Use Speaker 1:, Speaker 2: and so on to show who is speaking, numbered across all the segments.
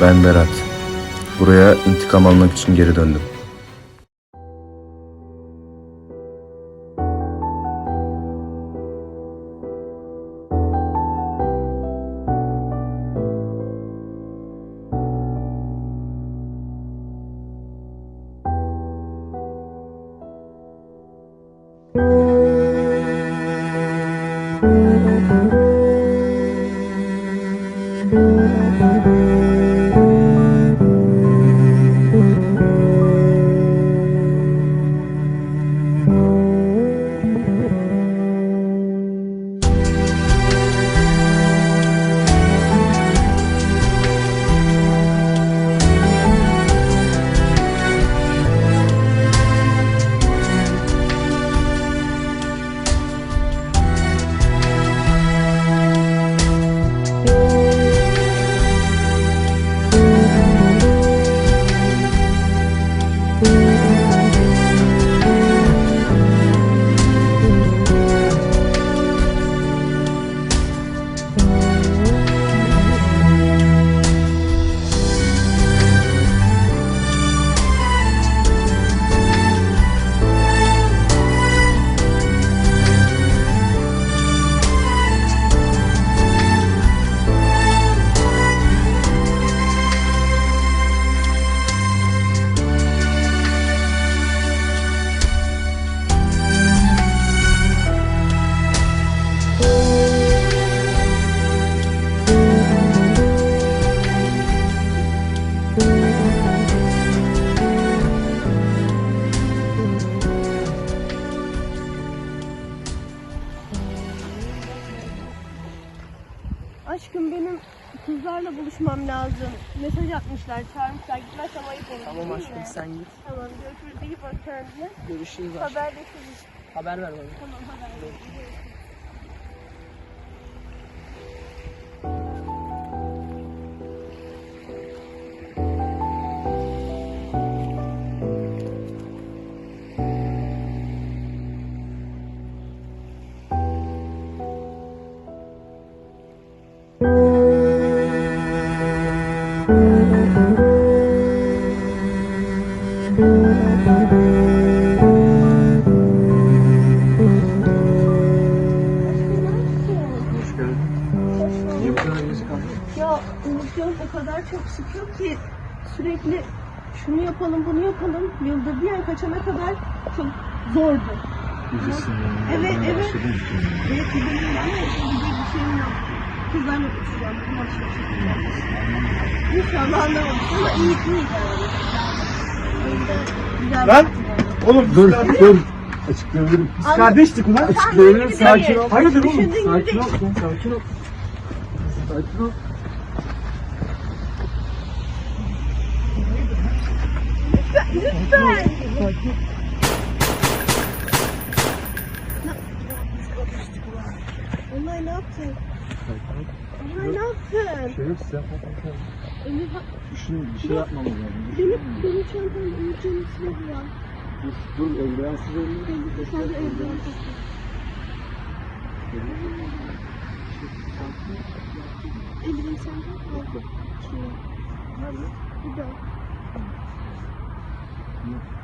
Speaker 1: Ben Berat. Buraya intikam almak için geri döndüm.
Speaker 2: Lazım. Mesaj atmışlar, çağırmışlar. Gitmezsem ayıp olur.
Speaker 3: Tamam
Speaker 2: değil
Speaker 3: aşkım
Speaker 2: mi?
Speaker 3: sen git.
Speaker 2: Tamam görüşürüz. İyi bak kendine.
Speaker 3: Görüşürüz aşkım.
Speaker 2: Haberleşiriz.
Speaker 3: Haber ver bana.
Speaker 2: Tamam haberleşiriz. Sürekli şunu yapalım bunu yapalım yılda bir ay kaçana kadar çok zordu.
Speaker 1: Gecesin yani.
Speaker 2: Evet,
Speaker 1: Yapmaya
Speaker 2: evet. Evet gidelim ben de gidecek bir şeyim yok. Kızlarla uçacağım. Kumaş çekeceğim. İnşallah anlamamış ama iyi iyi yani. Bir-
Speaker 4: Oğlum
Speaker 1: Dur, dur. Açıklayabilirim.
Speaker 4: Biz kardeştik ulan.
Speaker 1: Açıklayabilirim. Sakin ol.
Speaker 4: Hayırdır oğlum?
Speaker 1: Sakin ol. Sakin ol. Sakin ol.
Speaker 2: Lütfen. Ömer ne yaptın? Ömer ne yaptın?
Speaker 1: Yok sen.
Speaker 2: Ömer bak
Speaker 1: Düşün, bir şey yapmamız lazım.
Speaker 2: benim, benim çantam Ömer'in silahı var.
Speaker 1: Dur, dur. Eldivensiz elini.
Speaker 2: Benim de sadece eldiven takıyorum. Eldiven sende mi? Şimdi. Bir de.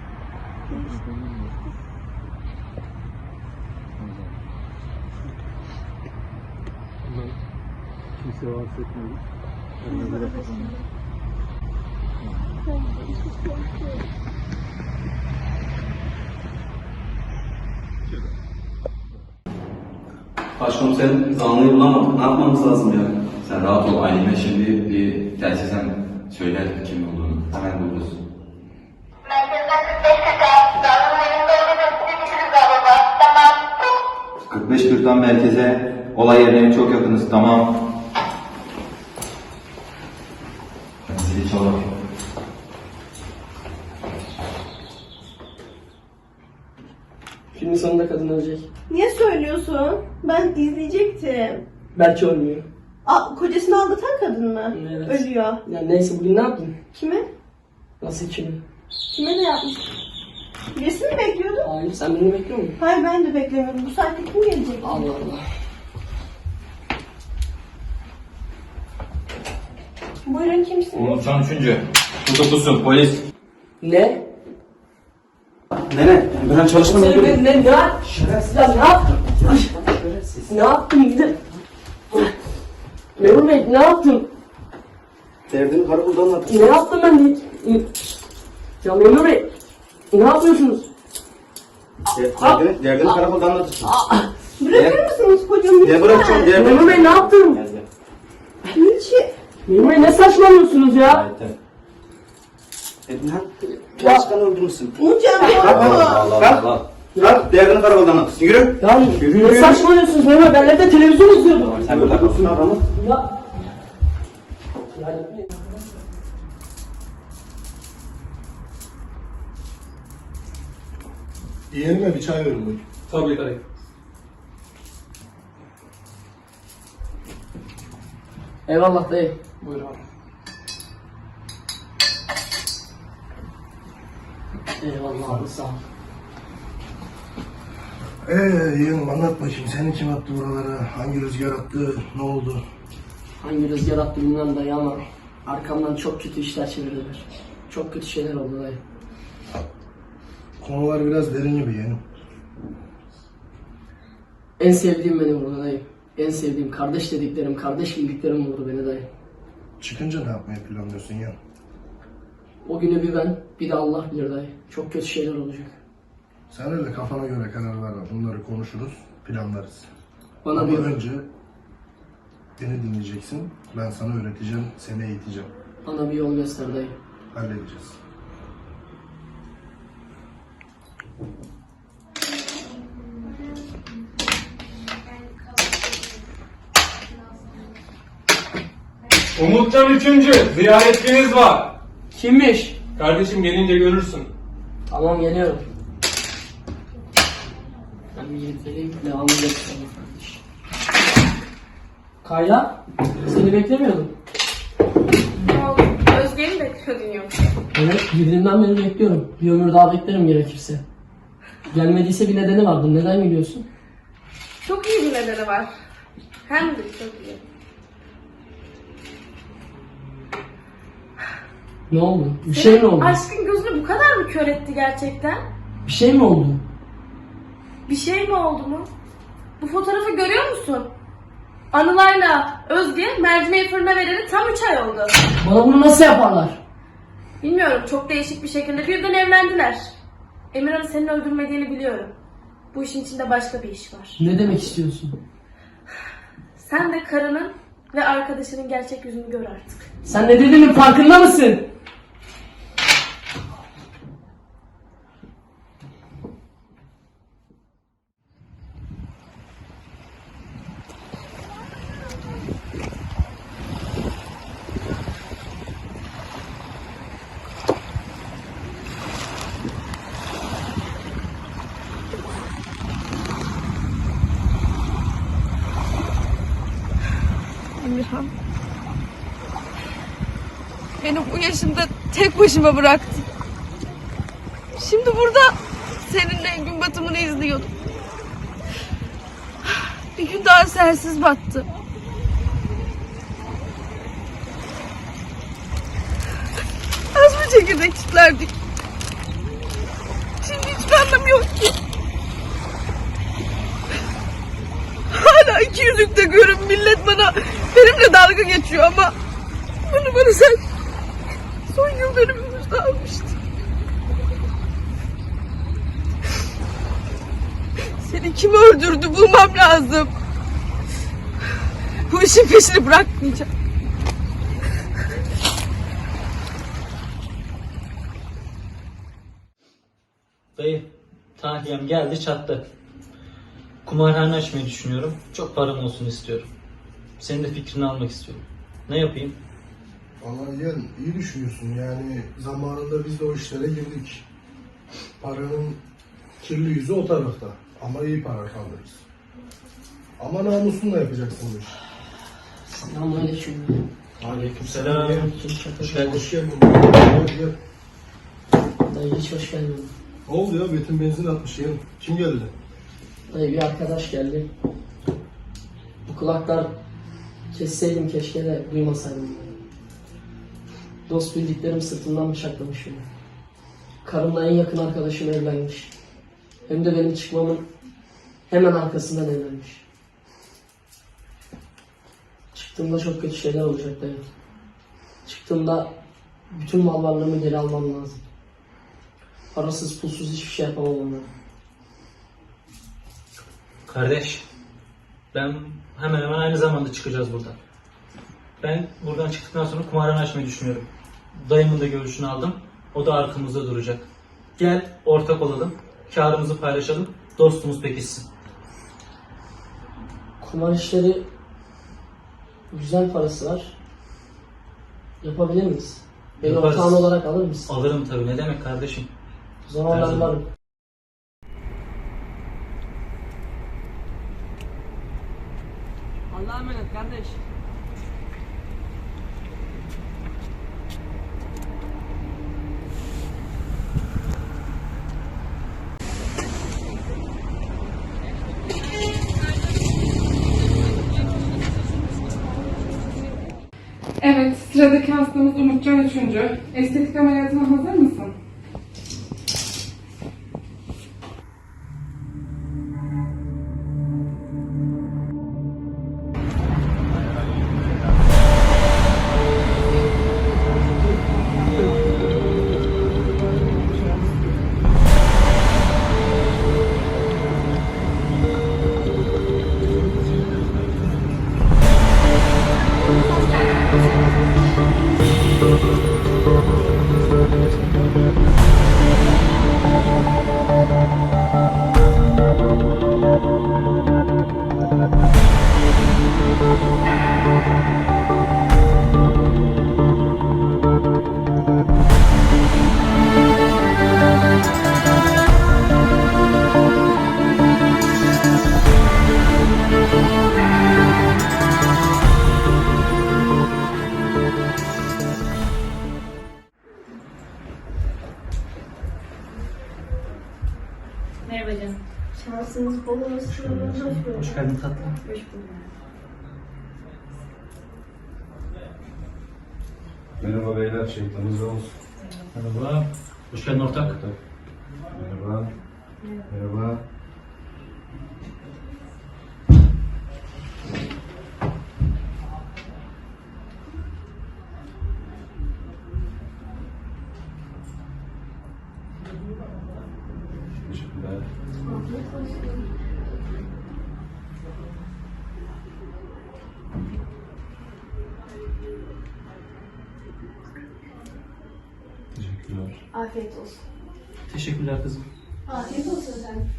Speaker 1: Kimse
Speaker 5: zanlıyı bulamadık. Ne yapmamız lazım ya? Sen rahat ol. Aileme şimdi bir telsizden söyler kim olduğunu. Hemen buluruz.
Speaker 6: Tamam.
Speaker 5: 45 kırktan merkeze olay yerine çok yakınız. Tamam. Zili çalar.
Speaker 3: Filmin sonunda kadın ölecek.
Speaker 2: Niye söylüyorsun? Ben izleyecektim.
Speaker 3: Belki ölmüyor.
Speaker 2: Aa, kocasını aldatan kadın mı?
Speaker 3: Evet.
Speaker 2: Ölüyor.
Speaker 3: Ya neyse bugün ne yaptın?
Speaker 2: Kime?
Speaker 3: Nasıl kimi?
Speaker 2: Kime ne yapmış? Birisini mi bekliyordun?
Speaker 3: Hayır sen beni bekliyor musun?
Speaker 2: Hayır ben de beklemiyordum. Bu saatte kim gelecek?
Speaker 3: Allah Allah.
Speaker 2: Buyurun kimsiniz?
Speaker 5: Umutcan Üçüncü. Tutuklusun polis.
Speaker 3: Ne?
Speaker 1: Nene, ben çalışma
Speaker 3: Sen ne, ne, ne, yap- Ya ne yaptın? Ne yaptın bir de? Memur Bey ne yaptın?
Speaker 1: Derdini karakolda anlat.
Speaker 3: Ne yaptım ben? Ne- Ya Memur Bey ne yapıyorsunuz?
Speaker 1: Derdini, derdini karakolda anlatırsın.
Speaker 2: Bırakır mısınız kocamı?
Speaker 1: Ne bırakacağım
Speaker 3: Memur Bey ne yaptın?
Speaker 2: Niçin?
Speaker 3: Memur Bey ne saçmalıyorsunuz ya?
Speaker 1: Ednan, başkanı öldürmüşsün.
Speaker 2: Hocam
Speaker 1: Kalk,
Speaker 2: yapma.
Speaker 1: kalk, kalk. Kalk, derdini karakolda anlatırsın. Yürü.
Speaker 3: Ya
Speaker 1: Yürü,
Speaker 3: ne
Speaker 1: yürü.
Speaker 3: saçmalıyorsunuz Memur Bey? Ben evde televizyon izliyordum.
Speaker 1: Sen burada kalsın adamı.
Speaker 3: Ya. Yani
Speaker 4: Yeğenime bir çay verin buyurun.
Speaker 3: Tabii dayı. Eyvallah dayı. Buyur abi. Eyvallah abi sağ ol.
Speaker 4: Ee yeğenim anlat bakayım seni kim attı buralara? Hangi rüzgar attı? Ne oldu?
Speaker 3: Hangi rüzgar attı bilmem dayı ama arkamdan çok kötü işler çevirdiler. Çok kötü şeyler oldu dayı.
Speaker 4: Konular biraz derin gibi yeğenim.
Speaker 3: En sevdiğim beni vurdu dayı. En sevdiğim kardeş dediklerim, kardeş bildiklerim vurdu beni dayı.
Speaker 4: Çıkınca ne yapmayı planlıyorsun ya?
Speaker 3: O günü bir ben, bir de Allah bilir dayı. Çok kötü şeyler olacak.
Speaker 4: Sen öyle kafana göre karar verme. Bunları konuşuruz, planlarız.
Speaker 3: Bana
Speaker 4: Ama
Speaker 3: bir
Speaker 4: önce beni dinleyeceksin. Ben sana öğreteceğim, seni eğiteceğim.
Speaker 3: bana bir yol göster dayı.
Speaker 4: Halledeceğiz.
Speaker 7: Umutcan üçüncü, ziyaretçiniz var.
Speaker 3: Kimmiş?
Speaker 7: Kardeşim gelince görürsün.
Speaker 3: Tamam geliyorum. Ben bir gidip geleyim. Devamını bekliyorum kardeş. Kayla, seni beklemiyordum.
Speaker 8: Özge'yi mi bekliyordun yoksa?
Speaker 3: Evet, girdiğimden beri bekliyorum. Bir ömür daha beklerim gerekirse. Gelmediyse bir nedeni vardı. Neden geliyorsun?
Speaker 8: Çok iyi bir nedeni var. Hem de çok iyi.
Speaker 3: Ne oldu? Bir şey mi oldu?
Speaker 8: Aşkın gözünü bu kadar mı kör etti gerçekten?
Speaker 3: Bir şey mi oldu?
Speaker 8: Bir şey mi oldu mu? Bu fotoğrafı görüyor musun? Anılarla Özge mercimeği fırına vereli tam 3 ay oldu.
Speaker 3: Bana bunu nasıl yaparlar?
Speaker 8: Bilmiyorum çok değişik bir şekilde birden evlendiler. Emirhan'ı senin öldürmediğini biliyorum. Bu işin içinde başka bir iş var.
Speaker 3: Ne demek istiyorsun?
Speaker 8: Sen de karının ve arkadaşının gerçek yüzünü gör artık.
Speaker 3: Sen ne dediğinin farkında mısın?
Speaker 9: Emirhan. Beni bu yaşımda tek başıma bıraktın. Şimdi burada seninle gün batımını izliyordum. Bir gün daha sensiz battı. Az mı çekirdek çitlerdik? Şimdi hiçbir anlamı yok ki. Hala iki yüzlükte görün millet bana benimle dalga geçiyor ama bunu bana sen son yıl dönümümüzde almıştın. Seni kim öldürdü bulmam lazım. Bu işin peşini bırakmayacağım.
Speaker 10: Dayı, tahliyem geldi çattı. Kumarhane açmayı düşünüyorum. Çok param olsun istiyorum. Senin de fikrini almak istiyorum. Ne yapayım?
Speaker 4: Vallahi yeğen iyi düşünüyorsun. Yani zamanında biz de o işlere girdik. Paranın kirli yüzü o tarafta. Ama iyi para kaldırırız. Ama namusunla yapacaksın bu işi.
Speaker 3: Selamünaleyküm.
Speaker 10: Aleykümselam. Hoş geldin.
Speaker 4: Hoş geldin. Gel.
Speaker 3: Dayı hiç hoş gelmedin.
Speaker 4: Ne oldu ya? Betim benzin atmış yeğenim. Kim geldi?
Speaker 3: Dayı bir arkadaş geldi. Bu kulaklar kesseydim keşke de duymasaydım. Dost bildiklerim sırtımdan bıçaklamış beni. Karımla en yakın arkadaşım evlenmiş. Hem de benim çıkmamın hemen arkasından evlenmiş. Çıktığımda çok kötü şeyler olacak dayı. Çıktığımda bütün mal varlığımı geri almam lazım. Parasız pulsuz hiçbir şey yapamam onlara.
Speaker 10: Kardeş, ben hemen hemen aynı zamanda çıkacağız buradan. Ben buradan çıktıktan sonra kumarhane açmayı düşünüyorum. Dayımın da görüşünü aldım. O da arkamızda duracak. Gel ortak olalım. Karımızı paylaşalım. Dostumuz pekişsin.
Speaker 3: Kumar işleri güzel parası var. Yapabilir miyiz? Beni
Speaker 10: Yaparız.
Speaker 3: ortağın olarak alır mısın?
Speaker 10: Alırım tabii. Ne demek kardeşim?
Speaker 3: O zaman
Speaker 10: Her
Speaker 3: ben
Speaker 10: zaman.
Speaker 3: varım. Allah'a emanet kardeş.
Speaker 11: Sıradaki hastamız Umutcan Üçüncü. Estetik ameliyatına hazır mısın? Thank you.
Speaker 8: Merhaba canım.
Speaker 2: Şansınız bol olsun. Hoş bulduk.
Speaker 10: Hoş geldin tatlım.
Speaker 2: Hoş bulduk.
Speaker 1: Merhaba beyler, şeytanınız olsun.
Speaker 10: Merhaba. Hoş geldin ortak.
Speaker 1: Merhaba. Merhaba. Teşekkürler.
Speaker 2: Afiyet olsun.
Speaker 10: Teşekkürler kızım.
Speaker 2: Afiyet olsun efendim.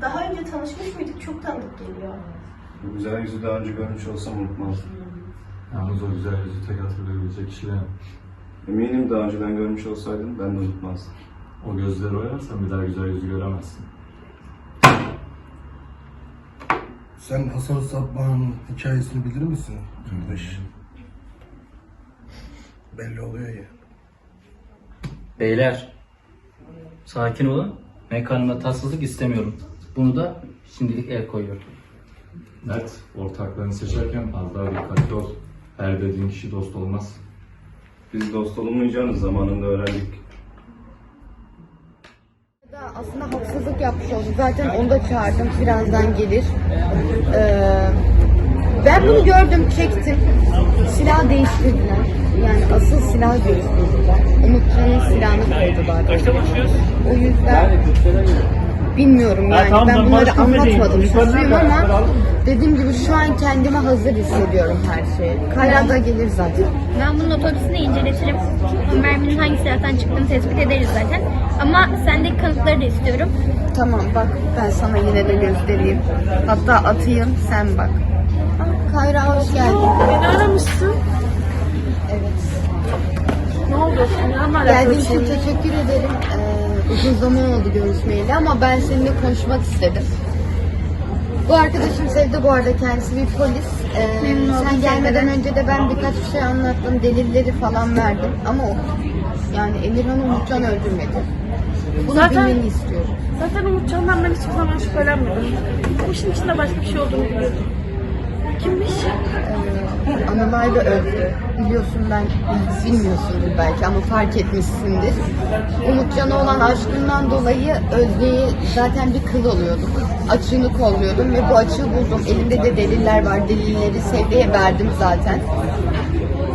Speaker 2: Daha önce tanışmış mıydık? Çok tanıdık geliyor.
Speaker 1: Bu güzel yüzü daha önce görmüş olsam unutmazdım.
Speaker 12: Yalnız o güzel yüzü tek hatırlayabilecek kişi benim.
Speaker 1: Eminim daha önceden görmüş olsaydım ben de unutmazdım.
Speaker 12: O gözleri oyarsan bir daha güzel yüzü göremezsin.
Speaker 4: Sen Hasan Sabbah'ın hikayesini bilir misin kardeş? Belli oluyor ya.
Speaker 10: Beyler, sakin olun. Mekanıma tatsızlık istemiyorum. Bunu da şimdilik el koyuyorum.
Speaker 12: Mert, ortaklarını seçerken az daha dikkatli ol. Her dediğin kişi dost olmaz.
Speaker 1: Biz dost olunmayacağını zamanında öğrendik.
Speaker 13: Aslında haksızlık yapmış oldu. Zaten onu da çağırdım. Birazdan gelir. Ee, ben bunu gördüm, çektim. Silah değiştirdiler. Yani asıl silah değiştirdiler. Umutcan'ın silahını koydular. Kaçta başlıyoruz? O yüzden bilmiyorum yani. ben bunları anlatmadım. Suçluyum ama dediğim gibi şu an kendime hazır hissediyorum her şeye. Kayra da gelir zaten.
Speaker 6: Ben bunun otopsisini inceletirim. Merminin hangi silahtan çıktığını tespit ederiz zaten. Ama sendeki kanıtları da istiyorum.
Speaker 13: Tamam bak ben sana yine de göstereyim. Hatta atayım sen bak. Aa, Kayra hoş geldin.
Speaker 9: Beni aramışsın.
Speaker 13: Evet.
Speaker 9: Ne oldu? Ne
Speaker 13: Geldiğin için teşekkür ederim. Ee, Uzun zaman oldu görüşmeyeli ama ben seninle konuşmak istedim. Bu arkadaşım sevdi bu arada kendisi bir polis. Ee,
Speaker 2: Memnun oldum
Speaker 13: sen gelmeden
Speaker 2: sevgiden.
Speaker 13: önce de ben birkaç bir şey anlattım, delilleri falan verdim. Ama o yani Emirhan'ı Umutcan öldürmedi. Bunu
Speaker 8: Zaten-
Speaker 13: bilmeni istiyorum.
Speaker 8: Zaten Umutcan'dan ben hiçbir zaman şüphelenmedim. Bu işin içinde başka bir şey olduğunu biliyordum. Kimmiş?
Speaker 13: Anılay da öldü. Biliyorsun ben bilmiyorsundur belki ama fark etmişsindir. Umutcan'a olan aşkından dolayı Özge'yi zaten bir kıl oluyorduk. Açığını kolluyordum ve bu açığı buldum. Elimde de deliller var. Delilleri Sevde'ye verdim zaten.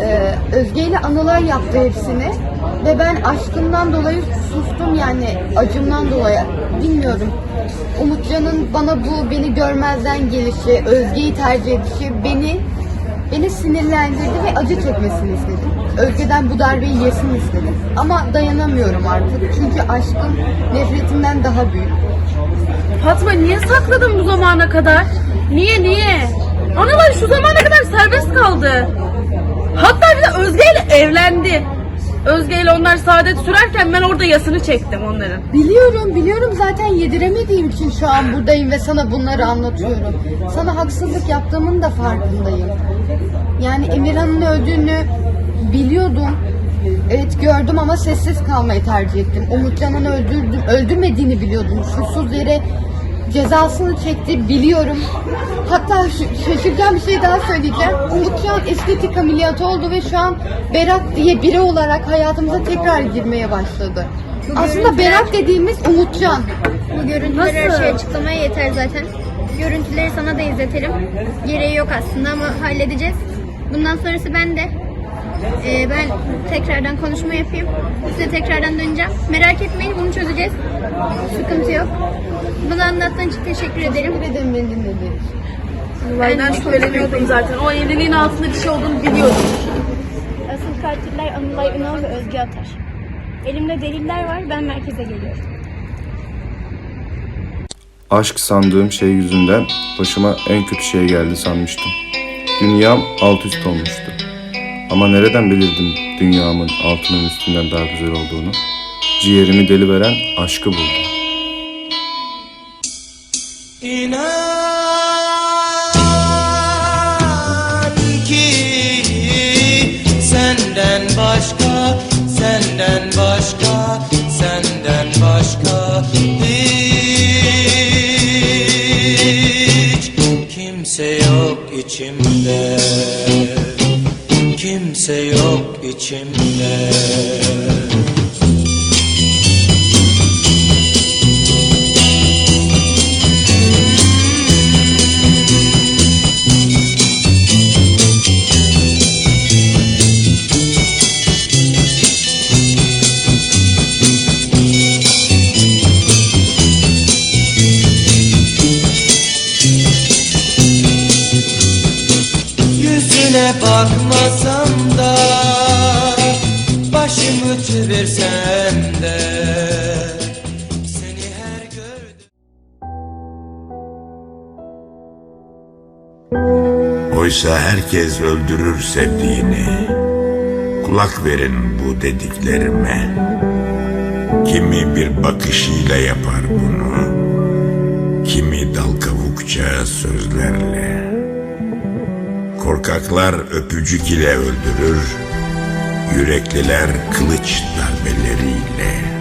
Speaker 13: Ee, Özge ile Anılay yaptı hepsini. Ve ben aşkımdan dolayı sustum yani acımdan dolayı. Bilmiyorum. Umutcan'ın bana bu beni görmezden gelişi, Özge'yi tercih edişi beni beni sinirlendirdi ve acı çekmesini istedim. Özge'den bu darbeyi yesin istedim. Ama dayanamıyorum artık. Çünkü aşkım nefretimden daha büyük.
Speaker 8: Fatma niye sakladın bu zamana kadar? Niye niye? Analar şu zamana kadar serbest kaldı. Hatta bir de Özge ile evlendi. Özge ile onlar saadet sürerken ben orada yasını çektim onların.
Speaker 13: Biliyorum, biliyorum zaten yediremediğim için şu an buradayım ve sana bunları anlatıyorum. Sana haksızlık yaptığımın da farkındayım. Yani Emirhan'ın öldüğünü biliyordum. Evet gördüm ama sessiz kalmayı tercih ettim. Umutcan'ın öldürdüm, öldürmediğini biliyordum. Suçsuz yere cezasını çekti biliyorum. Hatta şaşıracağım bir şey daha söyleyeceğim. Umutcan estetik ameliyatı oldu ve şu an Berat diye biri olarak hayatımıza tekrar girmeye başladı. Aslında Berat dediğimiz Umutcan.
Speaker 2: Bu görüntüler her şey açıklamaya yeter zaten. Görüntüleri sana da izletelim. Gereği yok aslında ama halledeceğiz. Bundan sonrası ben de. Ee, ben tekrardan konuşma yapayım. Size tekrardan döneceğim. Merak etmeyin bunu çözeceğiz. Sıkıntı yok. Bunu anlattığın için teşekkür ederim.
Speaker 13: Teşekkür ederim beni dinlediğin için.
Speaker 8: Anulay'dan şüpheleniyordum zaten. O evliliğin altında bir şey olduğunu biliyordum.
Speaker 2: Asıl katiller Anılay Ünal ve Özge Atar. Elimde deliller var. Ben merkeze geliyorum.
Speaker 14: Aşk sandığım şey yüzünden başıma en kötü şey geldi sanmıştım. Dünyam alt üst olmuştu. Ama nereden bilirdim dünyamın altının üstünden daha güzel olduğunu? Ciğerimi deli veren aşkı buldum.
Speaker 15: İnan başka, senden başka, senden başka hiç kimse yok içimde, kimse yok içimde. Çevirsem de Seni her gördüğüm
Speaker 16: Oysa herkes öldürür sevdiğini. Kulak verin bu dediklerime. Kimi bir bakışıyla yapar bunu. Kimi dal kavukça sözlerle. Korkaklar öpücük ile öldürür. Yürekliler kılıç darbeleriyle.